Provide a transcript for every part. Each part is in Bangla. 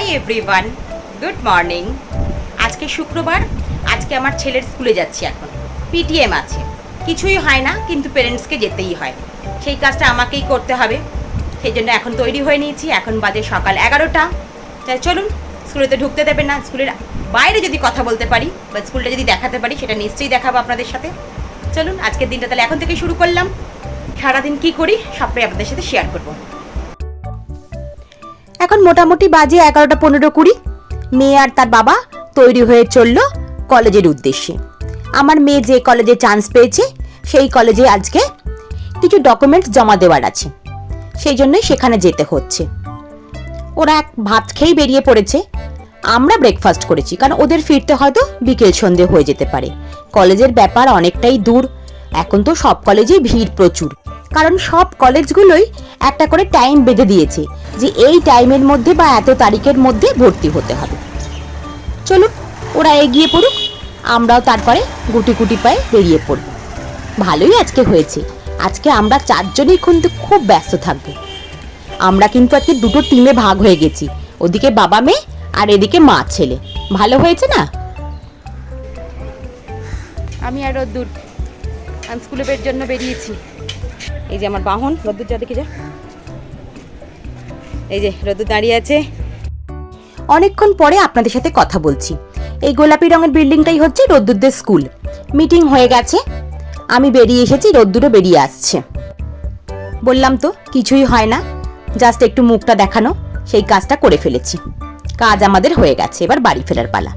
হাই এভরিওয়ান গুড মর্নিং আজকে শুক্রবার, আজকে আমার ছেলের স্কুলে যাচ্ছি এখন। পিটিএম আছে। কিছুই হয় না, কিন্তু পেরেন্টসকে যেতেই হয়। সেই কাজটা আমাকেই করতে হবে। সেই জন্য এখন তৈরি হয়ে নিয়েছি। এখন বাজে সকাল এগারোটা। তাই চলুন, স্কুলে তো ঢুকতে দেবে না। স্কুলের বাইরে যদি কথা বলতে পারি বা স্কুলটা যদি দেখাতে পারি, সেটা নিশ্চয়ই দেখাবো আপনাদের সাথে। চলুন, আজকের দিনটা তাহলে এখন থেকে শুরু করলাম। সারাদিন কি করি, সবটাই আপনাদের সাথে শেয়ার করব। এখন মোটামুটি বাজে এগারোটা পনেরো কুড়ি। মেয়ে আর তার বাবা তৈরি হয়ে চলল কলেজের উদ্দেশ্যে। আমার মেয়ে যে কলেজে চান্স পেয়েছে, সেই কলেজে আজকে কিছু ডকুমেন্টস জমা দেওয়ার আছে। সেই জন্যই সেখানে যেতে হচ্ছে। ওরা এক ভাত খেয়েই বেরিয়ে পড়েছে। আমরা ব্রেকফাস্ট করেছি, কারণ ওদের ফিরতে হয়তো বিকেল সন্ধে হয়ে যেতে পারে। কলেজের ব্যাপার অনেকটাই দূর। এখন তো সব কলেজেই ভিড় প্রচুর। কারণ সব কলেজগুলোই একটা করে টাইম বেঁধে দিয়েছে যে এই টাইমের মধ্যে বা এত তারিখের মধ্যে ভর্তি হতে হবে। চলুন, ওরা এগিয়ে পড়ুক, আমরাও তারপরে গুটি গুটি পায়ে বেরিয়ে পড়ব। ভালোই আজকে হয়েছে। আজকে আমরা চারজনেই কিন্তু খুব ব্যস্ত থাকব। আমরা কিন্তু আজকে দুটো টিমে ভাগ হয়ে গেছি। ওদিকে বাবা মেয়ে আর এদিকে মা ছেলে। ভালো হয়েছে না? আমি আর রোদ্দুর আনস্কুলের জন্য বেরিয়েছি। এই যে আমার বাহন রোদ্দুর যা দেখে যা। এই যে রোদ্দুর দাঁড়িয়ে আছে। অনেকক্ষণ পরে আপনাদের সাথে কথা বলছি। এই গোলাপি রঙের বিল্ডিংটাই হচ্ছে রোদ্দুরদের স্কুল। মিটিং হয়ে গেছে। আমি বেরিয়ে এসেছি, রোদ্দুরও বেরিয়ে আসছে। বললাম তো, কিছুই হয় না। জাস্ট একটু মুখটা দেখানো, সেই কাজটা করে ফেলেছি। কাজ আমাদের হয়ে গেছে, এবার বাড়ি ফেরার পালা।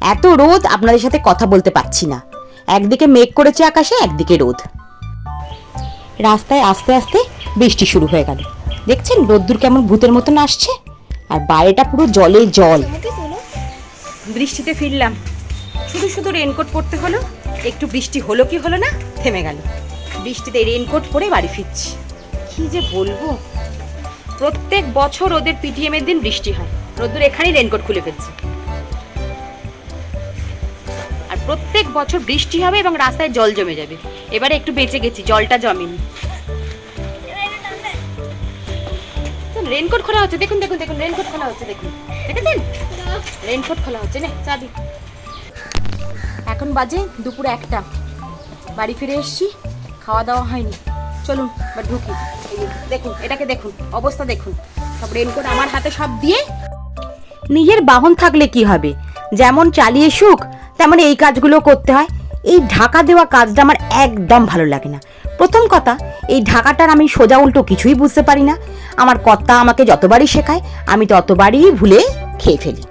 এত রোদ আপনাদের সাথে কথা বলতে পারছি না। একদিকে মেঘ করেছে আকাশে, একদিকে রোদ। রাস্তায় আস্তে আস্তে বৃষ্টি শুরু হয়ে গেল। দেখছেন রোদ্দুর কেমন ভূতের মতন আসছে? আর বাইরেটা পুরো জলে জল। বৃষ্টিতে ফিরলাম। শুধু শুধু রেনকোট পরতে হলো, একটু বৃষ্টি হলো কি হলো না, থেমে গেল। বৃষ্টিতে রেনকোট পরে বাড়ি ফিরছি। কি যে বলব? প্রত্যেক বছর ওদের পিটিএম এর দিন বৃষ্টি হয়। রোদ্দুর এখানেই রেনকোট খুলে ফেলছে। প্রত্যেক বছর বৃষ্টি হবে এবং রাস্তায় জল জমে যাবে। এবারে একটু বেঁচে গেছি, জলটা জমেনি। রেনকোট খোলা হচ্ছে, দেখুন দেখুন দেখুন রেনকোট খোলা হচ্ছে, দেখুন। দেখেছেন? রেনকোট খোলা হচ্ছে, না চাবি এখন বাজে দুপুর একটা। বাড়ি ফিরে এসেছি, খাওয়া দাওয়া হয়নি। চলুন বা ঢুকি। দেখুন, এটাকে দেখুন, অবস্থা দেখুন। সব রেনকোট আমার হাতে সব দিয়ে নিজের বাহন থাকলে কি হবে? যেমন চালিয়ে সুখ তেমন এই কাজগুলো করতে হয়। এই ঢাকা দেওয়া কাজটা আমার একদম ভালো লাগে না। প্রথম কথা, এই ঢাকাটার আমি সোজা উল্টো কিছুই বুঝতে পারি না। আমার কর্তা আমাকে যতবারই শেখায়, আমি ততবারই ভুলে খেয়ে ফেলি।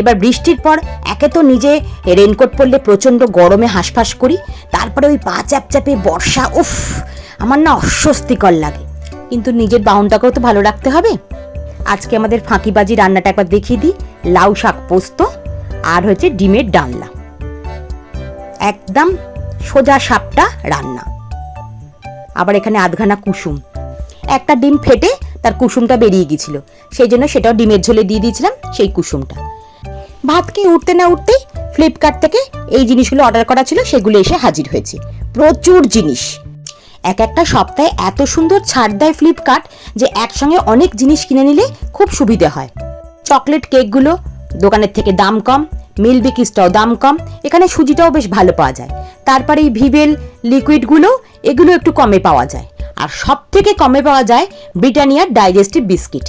এবার বৃষ্টির পর একে তো নিজে রেনকোট পরলে প্রচণ্ড গরমে হাঁসফাঁস করি, তারপরে ওই পা চ্যাপচ্যাপে বর্ষা, উফ, আমার না অস্বস্তিকর লাগে। কিন্তু নিজের বাউনটাকেও তো ভালো রাখতে হবে। আজকে আমাদের ফাঁকিবাজি রান্নাটা একবার দেখিয়ে দিই, লাউ শাক পোস্ত আর হচ্ছে ডিমের ডালনা। একদম সোজা সাপটা রান্না। আবার এখানে আধখানা কুসুম। একটা ডিম ফেটে তার কুসুমটা বেরিয়ে গিয়েছিল। সেই জন্য সেটাও ডিমের ঝোলে দিয়ে দিয়েছিলাম সেই কুসুমটা। ভাত কি উঠতে না উঠতেই ফ্লিপকার্ট থেকে এই জিনিসগুলো অর্ডার করা ছিল, সেগুলো এসে হাজির হয়েছে। প্রচুর জিনিস। এক একটা সপ্তাহে এত সুন্দর ছাড় দেয় ফ্লিপকার্ট যে একসঙ্গে অনেক জিনিস কিনে নিলে খুব সুবিধে হয়। চকলেট কেকগুলো দোকানের থেকে দাম কম মিল বিকিসটাও দাম কম, এখানে সুজিটাও বেশ ভালো পাওয়া যায়। তারপরে এই ভিভেল লিকুইডগুলো, এগুলো একটু কমে পাওয়া যায়। আর সব থেকে কমে পাওয়া যায় ব্রিটানিয়ার ডাইজেস্টিভ বিস্কিট।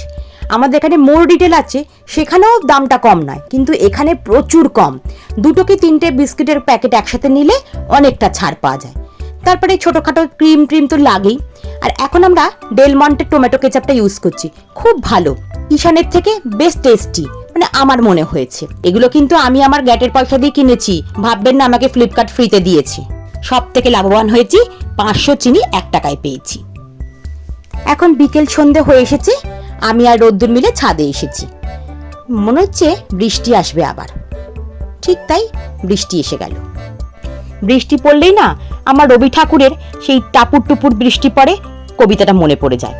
আমাদের এখানে মোর ডিটেল আছে, সেখানেও দামটা কম নয়, কিন্তু এখানে প্রচুর কম। দুটো কি তিনটে বিস্কিটের প্যাকেট একসাথে নিলে অনেকটা ছাড় পাওয়া যায়। তারপরে ছোটোখাটো ক্রিম ট্রিম তো লাগেই। আর এখন আমরা ডেলমন্টের টমেটো কেচাপটা ইউজ করছি, খুব ভালো। ঈশানের থেকে বেশ টেস্টি। মানে আমার মনে হয়েছে। এগুলো কিন্তু আমি আমার গ্যাটের পয়সা দিয়ে কিনেছি। ভাববেন না, আমাকে ফ্লিপকার্ট ফ্রিতে দিয়েছি। সব থেকে লাভবান হয়েছি, পাঁচশো চিনি এক টাকায় পেয়েছি। এখন বিকেল সন্ধে হয়ে এসেছে, আমি আর রোদ্দুর মিলে ছাদে এসেছি। মনে হচ্ছে বৃষ্টি আসবে আবার। ঠিক তাই বৃষ্টি এসে গেল। বৃষ্টি পড়লেই না, আমার রবি ঠাকুরের সেই টাপুর টুপুর বৃষ্টি পড়ে, কবিতাটা মনে পড়ে যায়।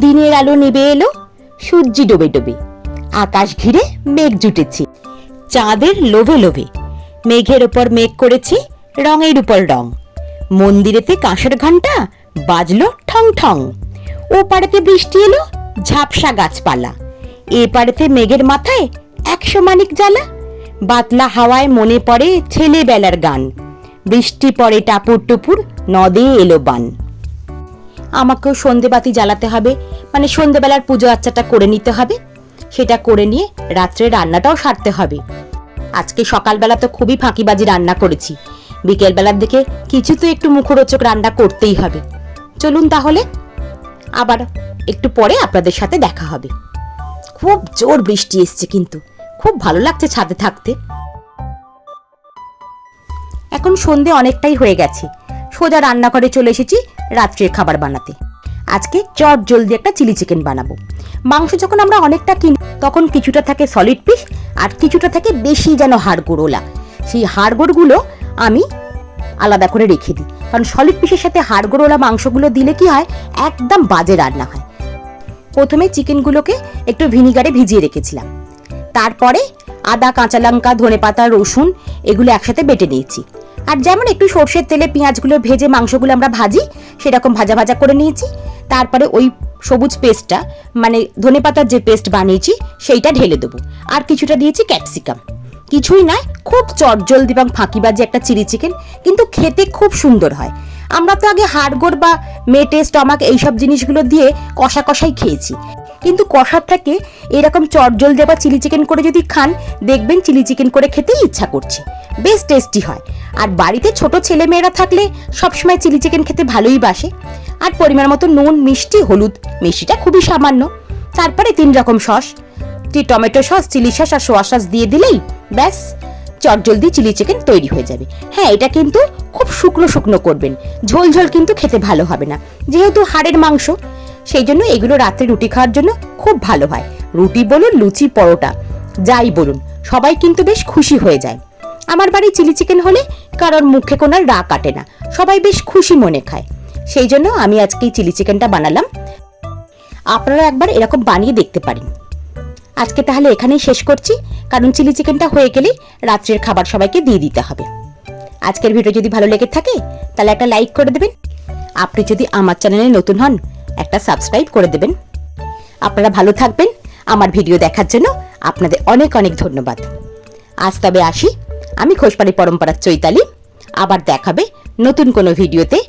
দিনের আলো নেবে এলো, সূর্যি ডোবে ডোবে। আকাশ ঘিরে মেঘ জুটেছে। চাঁদের লোভে লোভে। মেঘের ওপর মেঘ করেছে, রঙের উপর রং। মন্দিরেতে কাঁসের ঘণ্টা বাজলো ঠং ঠং। ও পাড়াতে বৃষ্টি এলো, ঝাপসা গাছপালা। এ পাড়েতে মেঘের মাথায় একশো মানিক জ্বালা। বাতলা হাওয়ায় মনে পড়ে ছেলেবেলার গান। বৃষ্টি পড়ে টাপুর টুপুর, নদে এলো বান। আমাকেও সন্ধেবাতি জ্বালাতে হবে মানে সন্ধেবেলার পুজো আচ্চাটা করে নিতে হবে। সেটা করে নিয়ে রাত্রে রান্নাটাও সারতে হবে। আজকে সকালবেলা তো খুবই ফাঁকিবাজি রান্না করেছি। বিকেলবেলার দিকে কিছু তো একটু মুখরোচক রান্না করতেই হবে। চলুন তাহলে, আবার একটু পরে আপনাদের সাথে দেখা হবে। খুব জোর বৃষ্টি এসছে কিন্তু, খুব ভালো লাগছে ছাদে থাকতে। এখন সন্ধে অনেকটাই হয়ে গেছে। সোজা রান্নাঘরে চলে এসেছি রাত্রের খাবার বানাতে। আজকে চট জলদি একটা চিলি চিকেন বানাবো। মাংস যখন আমরা অনেকটা কিনি তখন কিছুটা থাকে সলিড পিস আর কিছুটা থাকে বেশি যেন হাড়গোড়োলা। সেই হাড়গোড়গুলো আমি আলাদা করে রেখে দিই। কারণ সলিড পিসের সাথে হাড়গোড়োলা মাংসগুলো দিলে কি হয়? একদম বাজে রান্না হয়। প্রথমে চিকেনগুলোকে একটু ভিনিগারে ভিজিয়ে রেখেছিলাম। তারপরে আদা, কাঁচা লঙ্কা ধনে পাতা রসুন এগুলো একসাথে বেটে নিয়েছি। আর যেমন একটু সর্ষের তেলে পেঁয়াজগুলো ভেজে মাংসগুলো আমরা ভাজি, সেরকম ভাজা ভাজা করে নিয়েছি। তারপরে ওই সবুজ পেস্টটা মানে ধনে পাতার যে পেস্ট বানিয়েছি, সেইটা ঢেলে দেবো। আর কিছুটা দিয়েছি ক্যাপসিকাম। কিছুই নয়, খুব চটজলদি এবং ফাঁকিবাজি একটা চিলি চিকেন, কিন্তু খেতে খুব সুন্দর হয়। আমরা তো আগে হাড়গোড় বা মেটে স্টমাক এইসব জিনিসগুলো দিয়ে কষা কষাই খেয়েছি। কিন্তু কষার থেকে এরকম চটজল দেওয়া চিলি চিকেন করে যদি খান, দেখবেন চিলি চিকেন করে খেতেই ইচ্ছা করছে। বেশ টেস্টি হয়। আর বাড়িতে ছোট ছেলে মেয়েরা থাকলে সবসময় চিলি চিকেন খেতে ভালোই বাসে। আর পরিমাণ মতো নুন, মিষ্টি, হলুদ, মিষ্টিটা খুবই সামান্য। তারপরে তিন রকম sauce. Tomato sauce, chilli sauce আর সোয়া সস দিয়ে দিলেই ব্যাস, চটজলদি চিলি চিকেন তৈরি হয়ে যাবে। হ্যাঁ এটা কিন্তু খুব শুকনো শুকনো করবেন। ঝোল ঝোল কিন্তু খেতে ভালো হবে না। যেহেতু হাড়ের মাংস সেই জন্য এগুলো রাত্রে রুটি খাওয়ার জন্য খুব ভালো হয়। রুটি বলুন, লুচি, পরোটা, যাই বলুন, সবাই কিন্তু বেশ খুশি হয়ে যায়। আমার বাড়ি চিলি চিকেন হলে কারোর মুখে কোনো রা কাটে না, সবাই বেশ খুশি মনে খায়। সেই জন্য আমি আজকে এই চিলি চিকেনটা বানালাম। আপনারা একবার এরকম বানিয়ে দেখতে পারেন। আজকে তাহলে এখানেই শেষ করছি, কারণ চিলি চিকেনটা হয়ে গেলেই রাত্রের খাবার সবাইকে দিয়ে দিতে হবে। আজকের ভিডিও যদি ভালো লেগে থাকে, তাহলে একটা লাইক করে দেবেন। আপনি যদি আমার চ্যানেলে নতুন হন একটা সাবস্ক্রাইব করে দেবেন। আপনারা ভালো থাকবেন। আমার ভিডিও দেখার জন্য আপনাদের অনেক অনেক ধন্যবাদ। আজ তবে আসি। আমি খোসবাড়ি পরম্পরার চৈতালি। আবার দেখাবে নতুন কোনো ভিডিওতে।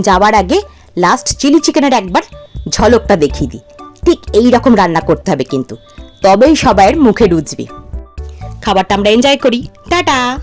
যাওয়ার আগে লাস্ট চিলি চিকেনের একবার ঝলকটা দেখিয়ে দিই। ঠিক এই রকম রান্না করতে হবে কিন্তু। তবেই সবাইয়ের মুখে রুজবে খাবারটা আমরা এনজয় করি। টাটা!